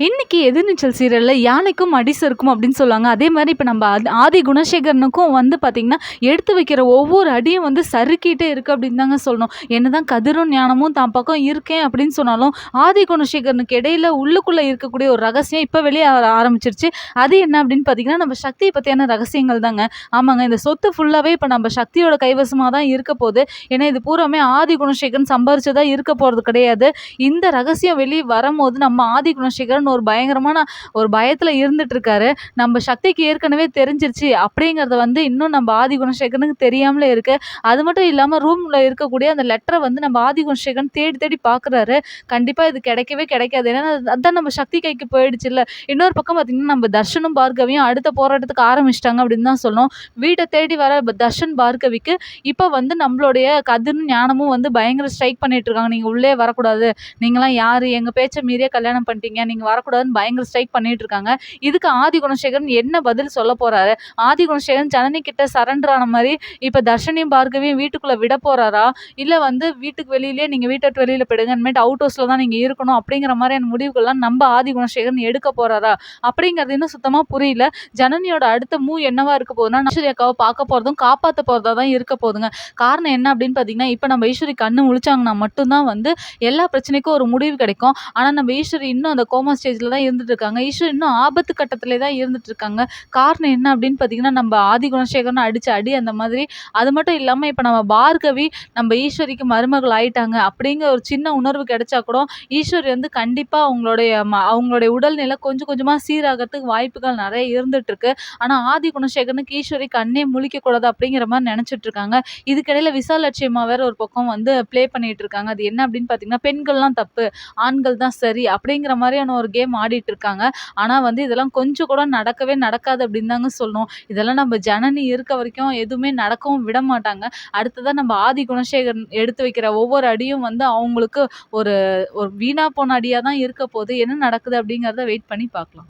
இன்னைக்கு எதிர்நீச்சல் சீரியலில் யானைக்கும் அடிசருக்கும் அப்படின்னு சொல்லுவாங்க. அதே மாதிரி இப்போ நம்ம ஆதி- குணசேகரனுக்கும் வந்து பார்த்திங்கன்னா எடுத்து வைக்கிற ஒவ்வொரு அடியும் வந்து சறுக்கிட்டே இருக்குது அப்படின்னு தாங்க சொல்லணும். என்னதான் கதிரும் ஞானமும் தான் பக்கம் இருக்கேன் அப்படின்னு சொன்னாலும் ஆதி குணசேகரனுக்கு இடையில உள்ளுக்குள்ளே இருக்கக்கூடிய ஒரு ரகசியம் இப்போ வெளியே ஆர- ஆரம்பிச்சிருச்சு. அது என்ன அப்படின்னு பார்த்தீங்கன்னா நம்ம சக்தியை பற்றியான ரகசியங்கள் தாங்க. ஆமாங்க இந்த சொத்து ஃபுல்லாகவே இப்போ நம்ம சக்தியோட கைவசமாக தான் இருக்க போகுது. ஏன்னா இது பூராமே ஆதி குணசேகரன் சம்பாரிச்சதாக இருக்க போகிறது கிடையாது. இந்த ரகசியம் வெளியே வரும்போது நம்ம ஆதி குணசேகரன் ஒரு பயங்கரமான ஒரு பயத்தில் இருந்துட்டு இருக்காரு நம்ம சக்திக்கு ஏற்கனவே தெரிஞ்சிருச்சு. அப்படிங்கிறத வந்து இன்னும் நம்ம ஆதி குணசேகரனுக்கு தெரியாமலே இருக்கு. அது மட்டும் இல்லாமல் ரூமில் இருக்கக்கூடிய அந்த லெட்டரை வந்து நம்ம ஆதி குணசேகரன் தேடி தேடி பார்க்குறாரு கண்டிப்பாக இது கிடைக்கவே கிடைக்காது. ஏன்னா அதுதான் நம்ம சக்தி கைக்கு போயிடுச்சு இல்லை இன்னொரு பக்கம் பார்த்தீங்கன்னா நம்ம தர்ஷனும் பார்கவியும் அடுத்த போராட்டத்துக்கு ஆரம்பிச்சிட்டாங்க அப்படின்னு தான் சொல்லணும். வீட்டை தேடி வர தர்ஷன் பார்கவிக்கு இப்போ வந்து நம்மளுடைய கதிர்னு ஞானமும் வந்து பயங்கர ஸ்ட்ரைக் பண்ணிட்டு இருக்காங்க. நீங்கள் உள்ளே வரக்கூடாது. நீங்களாம் யார்? எங்கள் பேச்சை மீறியே கல்யாணம் பண்ணிட்டீங்க. நீங்கள் வர வரக்கூடாதுன்னு பயங்கர ஸ்ட்ரைக் பண்ணிட்டு இருக்காங்க இதுக்கு ஆதி குணசேகரன் என்ன பதில் சொல்ல போறாரு? ஆதி குணசேகரன் ஜனனி கிட்ட சரண்டர் ஆன மாதிரி இப்போ தர்ஷனையும் பார்கவியும் வீட்டுக்குள்ளே விட போறாரா? இல்லை வந்து வீட்டுக்கு வெளியிலேயே நீங்கள் வீட்டை விட்டு வெளியில் போயிடுங்க. இனிமேட்டு அவுட் ஹவுஸ்ல தான் நீங்கள் இருக்கணும் அப்படிங்கிற மாதிரியான முடிவுகள்லாம் நம்ம ஆதி குணசேகரன் எடுக்க போறாரா? அப்படிங்கிறது இன்னும் சுத்தமாக புரியல. ஜனனியோட அடுத்த மூ என்னவா இருக்க போகுதுன்னா ஐஸ்வர்யாக்காவை பார்க்க போகிறதும் காப்பாற்ற போகிறதா தான் இருக்க போகுதுங்க. காரணம் என்ன அப்படின்னு பார்த்தீங்கன்னா இப்போ நம்ம ஐஸ்வரி கண்ணு முழிச்சாங்கன்னா மட்டும்தான் வந்து எல்லா பிரச்சனைக்கும் ஒரு முடிவு கிடைக்கும். ஆனால் நம்ம ஈஸ்வரி இன்னும் அந்த கோமா ஸ்டேஜில் தான் இருந்துட்டு இருக்காங்க இன்னும் ஆபத்து கட்டத்திலே தான் இருந்துட்டு இருக்காங்க காரணம் என்ன அப்படின்னு பார்த்தீங்கன்னா நம்ம ஆதி குணசேகரன் அடிச்ச அடி அந்த மாதிரி. அது மட்டும் இல்லாமல் இப்போ நம்ம பார்கவி நம்ம ஈஸ்வரிக்கு மருமகள் ஆயிட்டாங்க அப்படிங்கிற ஒரு சின்ன உணர்வு கிடைச்சா கூட ஈஸ்வரி வந்து கண்டிப்பாக அவங்களுடைய ம அவங்களுடைய உடல்நிலை கொஞ்சம் கொஞ்சமாக சீராகிறதுக்கு வாய்ப்புகள் நிறைய இருந்துட்டு இருக்கு ஆனால் ஆதி குணசேகரனுக்கு ஈஸ்வரி கண்ணே முழிக்கக்கூடாது அப்படிங்கிற மாதிரி நினச்சிட்டு இருக்காங்க இதுக்கிடையில விசாலட்சியம்மா வேற ஒரு பக்கம் வந்து ப்ளே பண்ணிட்டு இருக்காங்க அது என்ன அப்படின்னு பார்த்தீங்கன்னா பெண்கள்லாம் தப்பு ஆண்கள் தான் சரி அப்படிங்கிற மாதிரியான ஒரு கேம் ஆடிட்டு இருக்காங்க. ஆனால் வந்து இதெல்லாம் கொஞ்சம் கூட நடக்கவே நடக்காது அப்படின்னு தாங்க சொல்லணும். இதெல்லாம் நம்ம ஜனனி இருக்க வரைக்கும் எதுவுமே நடக்கவும் விட மாட்டாங்க. அடுத்ததாக நம்ம ஆதி குணசேகரன் எடுத்து வைக்கிற ஒவ்வொரு அடியும் வந்து அவங்களுக்கு ஒரு ஒரு வீணா போன அடியாக தான் இருக்க போகுது. என்ன நடக்குது அப்படிங்கிறத வெயிட் பண்ணி பார்க்கலாம்.